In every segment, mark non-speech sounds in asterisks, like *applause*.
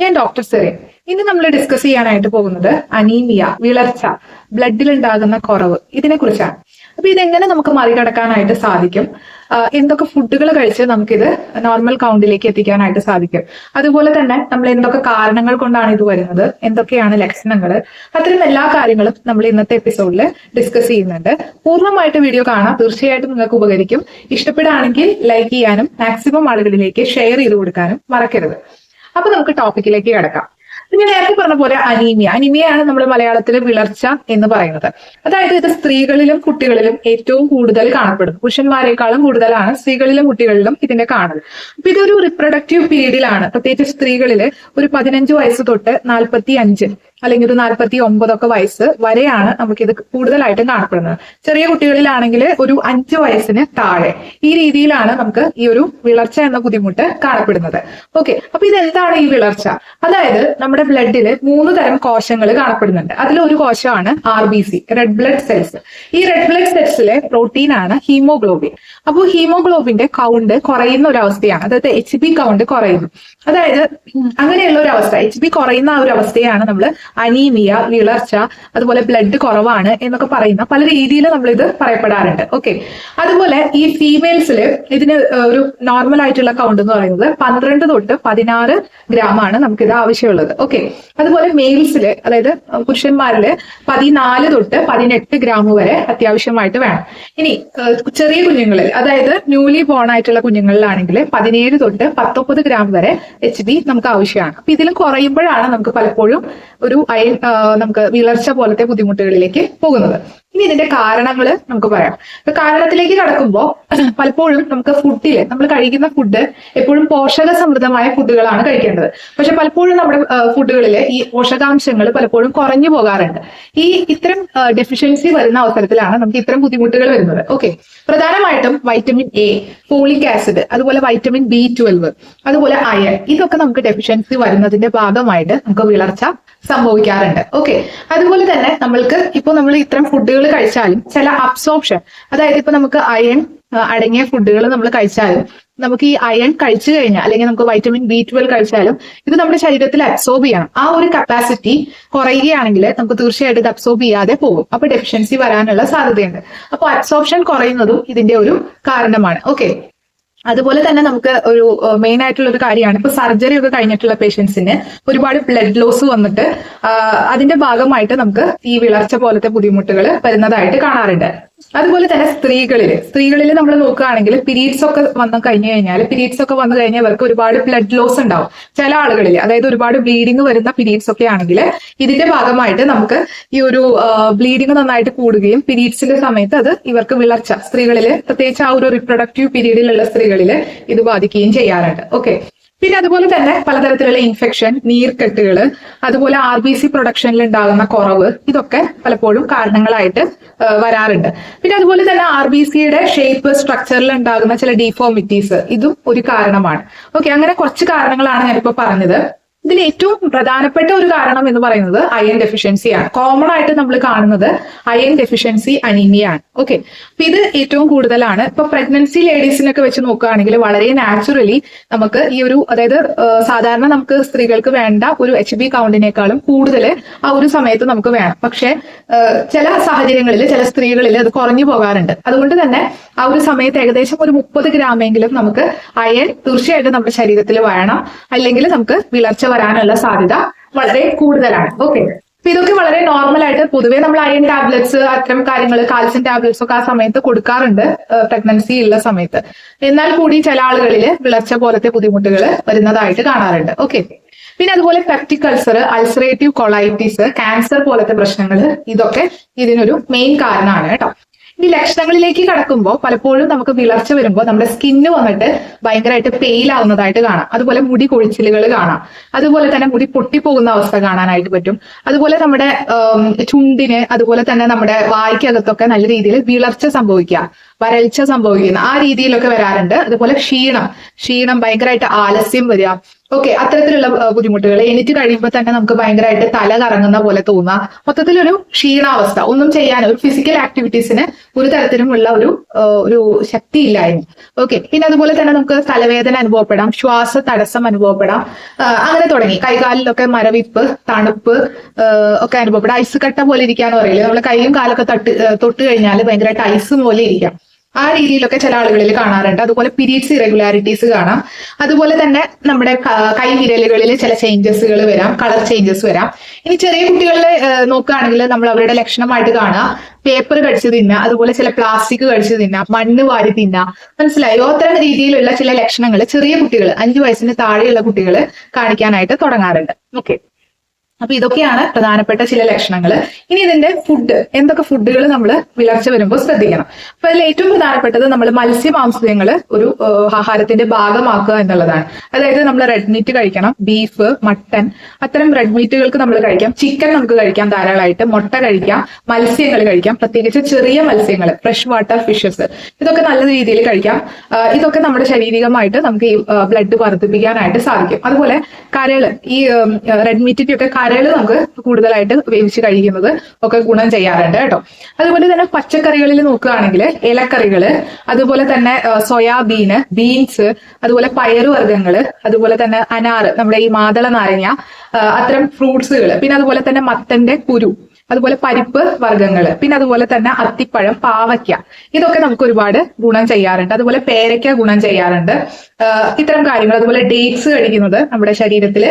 ഞാൻ doctor serine ഇന്ന് നമ്മൾ ഡിസ്കസ് ചെയ്യാനായിട്ട് പോകുന്നത് അനീമിയ വിളർച്ച ബ്ലഡിൽ ഉണ്ടാകുന്ന കുറവ് ഇതിനെ കുറിച്ചാണ് അപ്പൊ ഇതെങ്ങനെ നമുക്ക് മറികടക്കാനായിട്ട് സാധിക്കും? എന്തൊക്കെ ഫുഡുകൾ കഴിച്ച് നമുക്കിത് നോർമൽ കൗണ്ടിലേക്ക് എത്തിക്കാനായിട്ട് സാധിക്കും? അതുപോലെ തന്നെ നമ്മൾ എന്തൊക്കെ കാരണങ്ങൾ കൊണ്ടാണ് ഇത് വരുന്നത്? എന്തൊക്കെയാണ് ലക്ഷണങ്ങൾ അത്തരം എല്ലാ കാര്യങ്ങളും നമ്മൾ ഇന്നത്തെ എപ്പിസോഡിൽ ഡിസ്കസ് ചെയ്യുന്നുണ്ട്. പൂർണമായിട്ട് വീഡിയോ കാണാം. തീർച്ചയായിട്ടും നിങ്ങൾക്ക് ഉപകരിക്കും. ഇഷ്ടപ്പെടുകയാണെങ്കിൽ ലൈക്ക് ചെയ്യാനും മാക്സിമം ആളുകളിലേക്ക് ഷെയർ ചെയ്ത് കൊടുക്കാനും മറക്കരുത്. അപ്പൊ നമുക്ക് ടോപ്പിക്കിലേക്ക് കിടക്കാം. ഞാൻ നേരത്തെ പറഞ്ഞ പോലെ അനീമിയ. അനീമിയയാണ് നമ്മൾ മലയാളത്തിൽ വിളർച്ച എന്ന് പറയുന്നത്. അതായത് ഇത് സ്ത്രീകളിലും കുട്ടികളിലും ഏറ്റവും കൂടുതൽ കാണപ്പെടുന്നു. പുരുഷന്മാരെക്കാളും കൂടുതലാണ് സ്ത്രീകളിലും കുട്ടികളിലും ഇതിനെ കാണൽ അപ്പൊ ഇതൊരു റിപ്രൊഡക്റ്റീവ് പീരീഡിലാണ് പ്രത്യേകിച്ച് സ്ത്രീകളിൽ ഒരു പതിനഞ്ച് വയസ്സ് തൊട്ട് നാൽപ്പത്തി അഞ്ച് അല്ലെങ്കിൽ ഒരു നാൽപ്പത്തി ഒമ്പതൊക്കെ വയസ്സ് വരെയാണ് നമുക്ക് ഇത് കൂടുതലായിട്ടും കാണപ്പെടുന്നത്. ചെറിയ കുട്ടികളിലാണെങ്കിൽ ഒരു അഞ്ച് വയസ്സിന് താഴെ. ഈ രീതിയിലാണ് നമുക്ക് ഈ ഒരു വിളർച്ച എന്ന ബുദ്ധിമുട്ട് കാണപ്പെടുന്നത്. ഓക്കെ. അപ്പൊ ഇത് എന്താണ് ഈ വിളർച്ച? അതായത് നമ്മുടെ ബ്ലഡിൽ മൂന്ന് തരം കോശങ്ങൾ കാണപ്പെടുന്നുണ്ട്. അതിൽ ഒരു കോശമാണ് R B C red blood cells ഈ റെഡ് ബ്ലഡ് സെൽസിലെ പ്രോട്ടീൻ ആണ് ഹീമോഗ്ലോബിൻ അപ്പോൾ ഹീമോഗ്ലോബിന്റെ കൗണ്ട് കുറയുന്ന ഒരു അവസ്ഥയാണ്. അതായത് എച്ച് ബി കൗണ്ട് കുറയുന്നു. അതായത് അങ്ങനെയുള്ള ഒരു അവസ്ഥ. എച്ച് ബി കുറയുന്ന ഒരു അവസ്ഥയാണ് നമ്മൾ അനീമിയ വിളർച്ച അതുപോലെ ബ്ലഡ് കുറവാണ് എന്നൊക്കെ പറയുന്ന പല രീതിയിൽ നമ്മൾ ഇത് പറയപ്പെടാറുണ്ട്. ഓക്കെ അതുപോലെ ഈ ഫീമെയിൽസിൽ ഇതിന് ഒരു നോർമൽ ആയിട്ടുള്ള കൗണ്ട് എന്ന് പറയുന്നത് പന്ത്രണ്ട് തൊട്ട് പതിനാറ് ഗ്രാം ആണ് നമുക്കിത് ആവശ്യമുള്ളത്. ഓക്കെ അതുപോലെ മെയിൽസിൽ അതായത് പുരുഷന്മാരിൽ പതിനാല് തൊട്ട് പതിനെട്ട് ഗ്രാം വരെ അത്യാവശ്യമായിട്ട് വേണം. ഇനി ചെറിയ കുഞ്ഞുങ്ങളിൽ അതായത് ന്യൂലി ബോൺ ആയിട്ടുള്ള കുഞ്ഞുങ്ങളിലാണെങ്കിൽ പതിനേഴ് തൊട്ട് പത്തൊമ്പത് ഗ്രാം വരെ എച്ച് ബി നമുക്ക് ആവശ്യമാണ്. അപ്പൊ ഇതിലും കുറയുമ്പോഴാണ് നമുക്ക് പലപ്പോഴും ഒരു അയൽ നമുക്ക് വിളർച്ച പോലത്തെ ബുദ്ധിമുട്ടുകളിലേക്ക് പോകുന്നത്. ഇനി ഇതിന്റെ കാരണങ്ങൾ നമുക്ക് പറയാം. കാരണത്തിലേക്ക് കടക്കുമ്പോൾ *clears throat* പലപ്പോഴും നമുക്ക് ഫുഡിൽ നമ്മൾ കഴിക്കുന്ന ഫുഡ് എപ്പോഴും പോഷക സമൃദ്ധമായ ഫുഡുകളാണ് കഴിക്കേണ്ടത്. പക്ഷെ പലപ്പോഴും നമ്മുടെ ഫുഡുകളിൽ ഈ പോഷകാംശങ്ങൾ പലപ്പോഴും കുറഞ്ഞു പോകാറുണ്ട്. ഈ ഇത്തരം ഡെഫിഷ്യൻസി വരുന്ന അവസരത്തിലാണ് നമുക്ക് ഇത്തരം ബുദ്ധിമുട്ടുകൾ വരുന്നത്. ഓക്കെ. പ്രധാനമായിട്ടും വൈറ്റമിൻ എ ഫോളിക് ആസിഡ് അതുപോലെ വൈറ്റമിൻ ബി ട്വൽവ് അതുപോലെ അയൺ ഇതൊക്കെ നമുക്ക് ഡെഫിഷ്യൻസി വരുന്നതിന്റെ ഭാഗമായിട്ട് നമുക്ക് വിളർച്ച സംഭവിക്കാറുണ്ട്. ഓക്കെ അതുപോലെ തന്നെ നമ്മൾക്ക് ഇപ്പോൾ നമ്മൾ ഇത്തരം ഫുഡുകൾ കഴിച്ചാലും ചില അബ്സോർപ്ഷൻ അതായത് ഇപ്പൊ നമുക്ക് അയൺ അടങ്ങിയ ഫുഡുകൾ നമ്മൾ കഴിച്ചാലും നമുക്ക് ഈ അയൺ കഴിച്ചു കഴിഞ്ഞാൽ അല്ലെങ്കിൽ നമുക്ക് വൈറ്റമിൻ ബി ട്വൽവ് കഴിച്ചാലും ഇത് നമ്മുടെ ശരീരത്തിൽ അബ്സോർബ് ചെയ്യണം. ആ ഒരു കപ്പാസിറ്റി കുറയുകയാണെങ്കിൽ നമുക്ക് തീർച്ചയായിട്ടും ഇത് അബ്സോർബ് ചെയ്യാതെ പോകും. അപ്പൊ ഡെഫിഷ്യൻസി വരാനുള്ള സാധ്യതയുണ്ട്. അപ്പൊ അബ്സോർപ്ഷൻ കുറയുന്നതും ഇതിന്റെ ഒരു കാരണമാണ്. ഓക്കെ അതുപോലെ തന്നെ നമുക്ക് ഒരു മെയിൻ ആയിട്ടുള്ള ഒരു കാര്യമാണ്. ഇപ്പൊ സർജറി ഒക്കെ കഴിഞ്ഞിട്ടുള്ള പേഷ്യൻസിന് ഒരുപാട് ബ്ലഡ് ലോസ് വന്നിട്ട് അതിന്റെ ഭാഗമായിട്ട് നമുക്ക് ഈ വിളർച്ച പോലത്തെ ബുദ്ധിമുട്ടുകൾ വരുന്നതായിട്ട് കാണാറുണ്ട്. അതുപോലെ തന്നെ സ്ത്രീകളിൽ സ്ത്രീകളിൽ നമ്മൾ നോക്കുകയാണെങ്കിൽ പീരീഡ്സ് ഒക്കെ വന്നു കഴിഞ്ഞു കഴിഞ്ഞാൽ പീരീഡ്സ് ഒക്കെ വന്നു കഴിഞ്ഞാൽ ഇവർക്ക് ഒരുപാട് ബ്ലഡ് ലോസ് ഉണ്ടാവും. ചില ആളുകളിൽ അതായത് ഒരുപാട് ബ്ലീഡിങ് വരുന്ന പീരീഡ്സ് ഒക്കെ ആണെങ്കിൽ ഇതിന്റെ ഭാഗമായിട്ട് നമുക്ക് ഈ ഒരു ബ്ലീഡിങ് നന്നായിട്ട് കൂടുകയും പീരീഡ്സിന്റെ സമയത്ത് അത് ഇവർക്ക് വിളർച്ച സ്ത്രീകളിൽ പ്രത്യേകിച്ച് ആ ഒരു റിപ്രൊഡക്റ്റീവ് പീരീഡിലുള്ള സ്ത്രീകളിൽ ഇത് ബാധിക്കുകയും ചെയ്യാറുണ്ട്. ഓക്കെ പിന്നെ അതുപോലെ തന്നെ പലതരത്തിലുള്ള ഇൻഫെക്ഷൻ നീർക്കെട്ടുകൾ അതുപോലെ ആർ ബി സി പ്രൊഡക്ഷനിൽ ഉണ്ടാകുന്ന കുറവ് ഇതൊക്കെ പലപ്പോഴും കാരണങ്ങളായിട്ട് വരാറുണ്ട്. പിന്നെ അതുപോലെ തന്നെ ആർ ബി സിയുടെ ഷേപ്പ് സ്ട്രക്ചറിൽ ഉണ്ടാകുന്ന ചില ഡിഫോമിറ്റീസ് ഇതും ഒരു കാരണമാണ്. ഓക്കെ അങ്ങനെ കുറച്ച് കാരണങ്ങളാണ് ഞാനിപ്പോ പറഞ്ഞത്. ഇതിൽ ഏറ്റവും പ്രധാനപ്പെട്ട ഒരു കാരണം എന്ന് പറയുന്നത് അയൺ ഡെഫിഷ്യൻസിയാണ് കോമൺ ആയിട്ട് നമ്മൾ കാണുന്നത് അയൺ ഡെഫിഷ്യൻസി അനീമിയ ആണ്. ഓക്കെ അപ്പൊ ഇത് ഏറ്റവും കൂടുതലാണ്. ഇപ്പൊ പ്രഗ്നൻസി ലേഡീസിനൊക്കെ വെച്ച് നോക്കുകയാണെങ്കിൽ വളരെ നാച്ചുറലി നമുക്ക് ഈ ഒരു അതായത് സാധാരണ നമുക്ക് സ്ത്രീകൾക്ക് വേണ്ട ഒരു എച്ച് ബി കൗണ്ടിനേക്കാളും കൂടുതൽ ആ ഒരു സമയത്ത് നമുക്ക് വേണം. പക്ഷെ ചില സാഹചര്യങ്ങളിൽ ചില സ്ത്രീകളിൽ അത് കുറഞ്ഞു പോകാറുണ്ട്. അതുകൊണ്ട് തന്നെ ആ ഒരു സമയത്ത് ഏകദേശം ഒരു മുപ്പത് ഗ്രാമെങ്കിലും നമുക്ക് അയൺ തീർച്ചയായിട്ടും നമ്മുടെ ശരീരത്തിൽ വേണം. അല്ലെങ്കിൽ നമുക്ക് വിളർച്ച വരാനുള്ള സാധ്യത വളരെ കൂടുതലാണ്. ഓക്കെ അപ്പൊ ഇതൊക്കെ വളരെ നോർമൽ ആയിട്ട് പൊതുവെ നമ്മൾ അയൺ ടാബ്ലറ്റ്സ് അത്തരം കാര്യങ്ങൾ കാൽസ്യം ടാബ്ലറ്റ്സ് ഒക്കെ ആ സമയത്ത് കൊടുക്കാറുണ്ട് പ്രഗ്നൻസി ഉള്ള സമയത്ത്. എന്നാൽ കൂടി ചില ആളുകളിൽ വിളർച്ച പോലത്തെ ബുദ്ധിമുട്ടുകൾ വരുന്നതായിട്ട് കാണാറുണ്ട്. ഓക്കെ പിന്നെ അതുപോലെ peptic ulcer ulcerative colitis cancer പോലത്തെ പ്രശ്നങ്ങൾ ഇതൊക്കെ ഇതിനൊരു മെയിൻ കാരണമാണ് കേട്ടോ ഈ ലക്ഷണങ്ങളിലേക്ക് കടക്കുമ്പോൾ പലപ്പോഴും നമുക്ക് വിളർച്ച വരുമ്പോൾ നമ്മുടെ സ്കിന്ന് വന്നിട്ട് ഭയങ്കരമായിട്ട് പെയിൽ ആവുന്നതായിട്ട് കാണാം. അതുപോലെ മുടി കൊഴിച്ചിലുകൾ കാണാം. അതുപോലെ തന്നെ മുടി പൊട്ടിപ്പോകുന്ന അവസ്ഥ കാണാനായിട്ട് പറ്റും. അതുപോലെ നമ്മുടെ ചുണ്ടിന് അതുപോലെ തന്നെ നമ്മുടെ വായ്ക്കകത്തൊക്കെ നല്ല രീതിയിൽ വിളർച്ച സംഭവിക്കുക. വരൾച്ച സംഭവിക്കുന്ന. ആ രീതിയിലൊക്കെ വരാറുണ്ട്. അതുപോലെ ക്ഷീണം. ക്ഷീണം ഭയങ്കരമായിട്ട് ആലസ്യം വരിക. ഓക്കെ അത്തരത്തിലുള്ള ബുദ്ധിമുട്ടുകൾ എണീറ്റ് കഴിയുമ്പോൾ തന്നെ നമുക്ക് ഭയങ്കരമായിട്ട് തല കറങ്ങുന്ന പോലെ തോന്നുക. മൊത്തത്തിലൊരു ക്ഷീണാവസ്ഥ. ഒന്നും ചെയ്യാൻ ഒരു ഫിസിക്കൽ ആക്ടിവിറ്റീസിന് ഒരു തരത്തിലുമുള്ള ഒരു ഒരു ശക്തിയില്ലായ്മ. ഓക്കെ പിന്നെ അതുപോലെ തന്നെ നമുക്ക് തലവേദന അനുഭവപ്പെടാം. ശ്വാസ തടസ്സം അനുഭവപ്പെടാം. അങ്ങനെ തുടങ്ങി. കൈകാലിലൊക്കെ മരവിപ്പ് തണുപ്പ് ഒക്കെ അനുഭവപ്പെടാം. ഐസ് കട്ട പോലെ ഇരിക്കാന്ന് പറയില്ലേ? നമ്മൾ കൈയും കാലൊക്കെ തട്ട് തൊട്ട് കഴിഞ്ഞാൽ ഭയങ്കരമായിട്ട് ഐസ് പോലെ ഇരിക്കാം. ആ രീതിയിലൊക്കെ ചില ആളുകളിൽ കാണാറുണ്ട്. അതുപോലെ പീരീഡ്സ് ഇറഗുലാരിറ്റീസ് കാണാം. അതുപോലെ തന്നെ നമ്മുടെ കൈവിരലുകളിൽ ചില ചേഞ്ചസുകൾ വരാം. കളർ ചേഞ്ചസ് വരാം. ഇനി ചെറിയ കുട്ടികളെ നോക്കുകയാണെങ്കിൽ നമ്മൾ അവരുടെ ലക്ഷണമായിട്ട് കാണുക. പേപ്പർ കടിച്ച് തിന്ന അതുപോലെ ചില പ്ലാസ്റ്റിക് കടിച്ച് തിന്ന മണ്ണ് വാരി തിന്ന മനസ്സിലായോ? അത്തരം രീതിയിലുള്ള ചില ലക്ഷണങ്ങൾ ചെറിയ കുട്ടികൾ അഞ്ചു വയസ്സിന് താഴെയുള്ള കുട്ടികൾ കാണിക്കാനായിട്ട് തുടങ്ങാറുണ്ട്. ഓക്കെ അപ്പൊ ഇതൊക്കെയാണ് പ്രധാനപ്പെട്ട ചില ലക്ഷണങ്ങൾ ഇനി ഇതിന്റെ ഫുഡ് എന്തൊക്കെ ഫുഡുകൾ നമ്മൾ വിളർച്ച വരുമ്പോൾ ശ്രദ്ധിക്കണം. അപ്പൊ അതിൽ ഏറ്റവും പ്രധാനപ്പെട്ടത് നമ്മൾ മത്സ്യമാംസങ്ങൾ ഒരു ആഹാരത്തിന്റെ ഭാഗമാക്കുക എന്നുള്ളതാണ്. അതായത് നമ്മൾ റെഡ് മീറ്റ് കഴിക്കണം ബീഫ് മട്ടൻ അത്തരം റെഡ് മീറ്റുകൾക്ക് നമ്മൾ കഴിക്കാം. ചിക്കൻ നമുക്ക് കഴിക്കാം ധാരാളമായിട്ട് മുട്ട കഴിക്കാം മത്സ്യങ്ങൾ കഴിക്കാം. പ്രത്യേകിച്ച് ചെറിയ മത്സ്യങ്ങൾ ഫ്രഷ് വാട്ടർ ഫിഷസ് ഇതൊക്കെ നല്ല രീതിയിൽ കഴിക്കാം. ഇതൊക്കെ നമ്മുടെ ശാരീരികമായിട്ട് നമുക്ക് ഈ ബ്ലഡ് വർദ്ധിപ്പിക്കാനായിട്ട് സാധിക്കും. അതുപോലെ കരൾ ഈ റെഡ് മീറ്റിന്റെ ഒക്കെ കരൾ നമുക്ക് കൂടുതലായിട്ട് വേവിച്ച് കഴിക്കുന്നത് ഒക്കെ ഗുണം ചെയ്യാറുണ്ട് കേട്ടോ. അതുപോലെ തന്നെ പച്ചക്കറികളിൽ നോക്കുകയാണെങ്കിൽ ഇലക്കറികൾ അതുപോലെ തന്നെ സോയാബീന് ബീൻസ് അതുപോലെ പയറുവർഗങ്ങൾ അതുപോലെ തന്നെ അനാറ് നമ്മുടെ ഈ മാതള നാരങ്ങ അത്തരം ഫ്രൂട്ട്സുകൾ പിന്നെ അതുപോലെ തന്നെ മത്തന്റെ കുരു അതുപോലെ പരിപ്പ് വർഗങ്ങൾ പിന്നെ അതുപോലെ തന്നെ അത്തിപ്പഴം പാവയ്ക്ക. ഇതൊക്കെ നമുക്ക് ഒരുപാട് ഗുണം ചെയ്യാറുണ്ട്. അതുപോലെ പേരയ്ക്ക ഗുണം ചെയ്യാറുണ്ട്. ഇത്തരം കാര്യങ്ങൾ അതുപോലെ ഡേറ്റ്സ് കഴിക്കുന്നത് നമ്മുടെ ശരീരത്തിൽ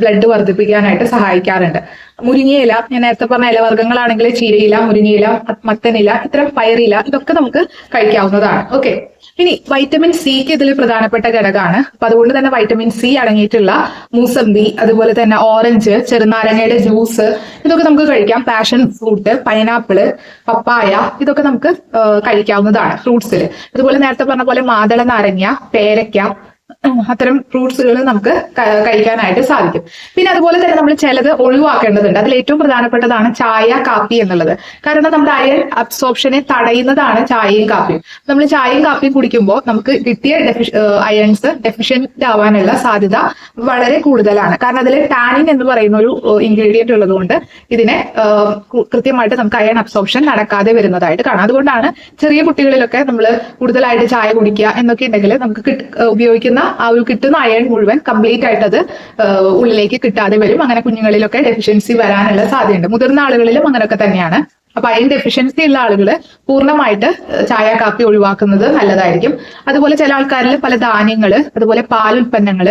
ബ്ലഡ് വർദ്ധിപ്പിക്കാനായിട്ട് സഹായിക്കാറുണ്ട്. മുരിങ്ങയില ഞാൻ നേരത്തെ പറഞ്ഞ ഇലവർഗങ്ങളാണെങ്കിൽ ചീരയില മുരിങ്ങയില മത്തനില ഇത്തരം പയറില ഇതൊക്കെ നമുക്ക് കഴിക്കാവുന്നതാണ്. ഓക്കെ ഇനി വൈറ്റമിൻ സിക്ക് ഇതിൽ പ്രധാനപ്പെട്ട ഘടകമാണ്. അപ്പൊ അതുകൊണ്ട് തന്നെ വൈറ്റമിൻ സി അടങ്ങിയിട്ടുള്ള മൂസമ്പി അതുപോലെ തന്നെ ഓറഞ്ച് ചെറുനാരങ്ങയുടെ ജ്യൂസ് ഇതൊക്കെ നമുക്ക് കഴിക്കാം. പാഷൻ ഫ്രൂട്ട് പൈനാപ്പിൾ പപ്പായ ഇതൊക്കെ നമുക്ക് കഴിക്കാവുന്നതാണ് ഫ്രൂട്ട്സിൽ അതുപോലെ നേരത്തെ പറഞ്ഞ പോലെ മാതള നാരങ്ങ പേരയ്ക്ക അത്തരം ഫ്രൂട്ട്സുകൾ നമുക്ക് കഴിക്കാനായിട്ട് സാധിക്കും. പിന്നെ അതുപോലെ തന്നെ നമ്മൾ ചിലത് ഒഴിവാക്കേണ്ടതുണ്ട്. അതിൽ ഏറ്റവും പ്രധാനപ്പെട്ടതാണ് ചായ കാപ്പി എന്നുള്ളത്. കാരണം നമ്മുടെ അയൺ അബ്സോർപ്ഷനെ തടയുന്നതാണ് ചായയും കാപ്പിയും. നമ്മൾ ചായയും കാപ്പിയും കുടിക്കുമ്പോൾ നമുക്ക് കിട്ടിയ അയൺസ് ഡെഫിഷ്യന്റ് ആവാനുള്ള സാധ്യത വളരെ കൂടുതലാണ്. കാരണം അതിൽ ടാനിൻ എന്ന് പറയുന്ന ഒരു ഇൻഗ്രീഡിയന്റ് ഉള്ളതുകൊണ്ട് ഇതിനെ കൃത്യമായിട്ട് നമുക്ക് അയൺ അബ്സോർപ്ഷൻ നടക്കാതെ വരുന്നതായിട്ട് കാണാം. അതുകൊണ്ടാണ് ചെറിയ കുട്ടികളിലൊക്കെ നമ്മൾ കൂടുതലായിട്ട് ചായ കുടിക്കുക എന്നൊക്കെ ഉണ്ടെങ്കിൽ നമുക്ക് കിട്ട്- ഉപയോഗിക്കുന്ന ആ ഒരു കിട്ടുന്ന അയൺ മുഴുവൻ കംപ്ലീറ്റ് ആയിട്ട് അത് ഉള്ളിലേക്ക് കിട്ടാതെ വരും. അങ്ങനെ കുഞ്ഞുങ്ങളിലൊക്കെ ഡെഫിഷ്യൻസി വരാനുള്ള സാധ്യതയുണ്ട്. മുതിർന്ന ആളുകളിലും അങ്ങനെയൊക്കെ തന്നെയാണ്. അപ്പൊ അയൺ ഡെഫിഷ്യൻസി ഉള്ള ആളുകൾ പൂർണമായിട്ട് ചായ കാപ്പി ഒഴിവാക്കുന്നത് നല്ലതായിരിക്കും. അതുപോലെ ചില ആൾക്കാരിൽ പല ധാന്യങ്ങൾ അതുപോലെ പാലുൽപ്പന്നങ്ങൾ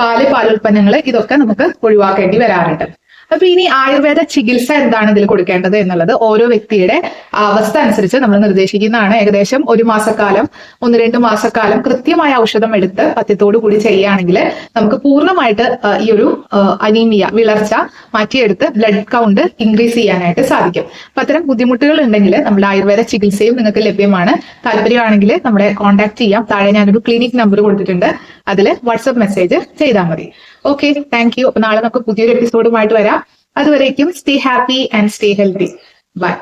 പാൽ പാലുൽപ്പന്നങ്ങൾ ഇതൊക്കെ നമുക്ക് ഒഴിവാക്കേണ്ടി വരാറുണ്ട്. അപ്പൊ ഇനി ആയുർവേദ ചികിത്സ എന്താണ് ഇതിൽ കൊടുക്കേണ്ടത് എന്നുള്ളത് ഓരോ വ്യക്തിയുടെ അവസ്ഥ അനുസരിച്ച് നമ്മൾ നിർദ്ദേശിക്കുന്നതാണ്. ഏകദേശം ഒരു മാസക്കാലം ഒന്ന് രണ്ട് മാസക്കാലം കൃത്യമായ ഔഷധം എടുത്ത് പഥ്യത്തോടു കൂടി ചെയ്യുകയാണെങ്കിൽ നമുക്ക് പൂർണമായിട്ട് ഈ ഒരു അനീമിയ വിളർച്ച മാറ്റിയെടുത്ത് ബ്ലഡ് കൗണ്ട് ഇൻക്രീസ് ചെയ്യാനായിട്ട് സാധിക്കും. അപ്പൊ അത്തരം ബുദ്ധിമുട്ടുകൾ ഉണ്ടെങ്കിൽ നമ്മുടെ ആയുർവേദ ചികിത്സയും നിങ്ങൾക്ക് ലഭ്യമാണ്. താല്പര്യമാണെങ്കിൽ നമ്മളെ കോൺടാക്ട് ചെയ്യാം. താഴെ ഞാനൊരു ക്ലിനിക് നമ്പർ കൊടുത്തിട്ടുണ്ട്. അതിൽ വാട്സപ്പ് മെസ്സേജ് ചെയ്താൽ മതി. ഓക്കെ താങ്ക് യു നാളെ നമുക്ക് പുതിയൊരു എപ്പിസോഡുമായിട്ട് വരാം. அது வரைக்கும் stay happy and stay healthy bye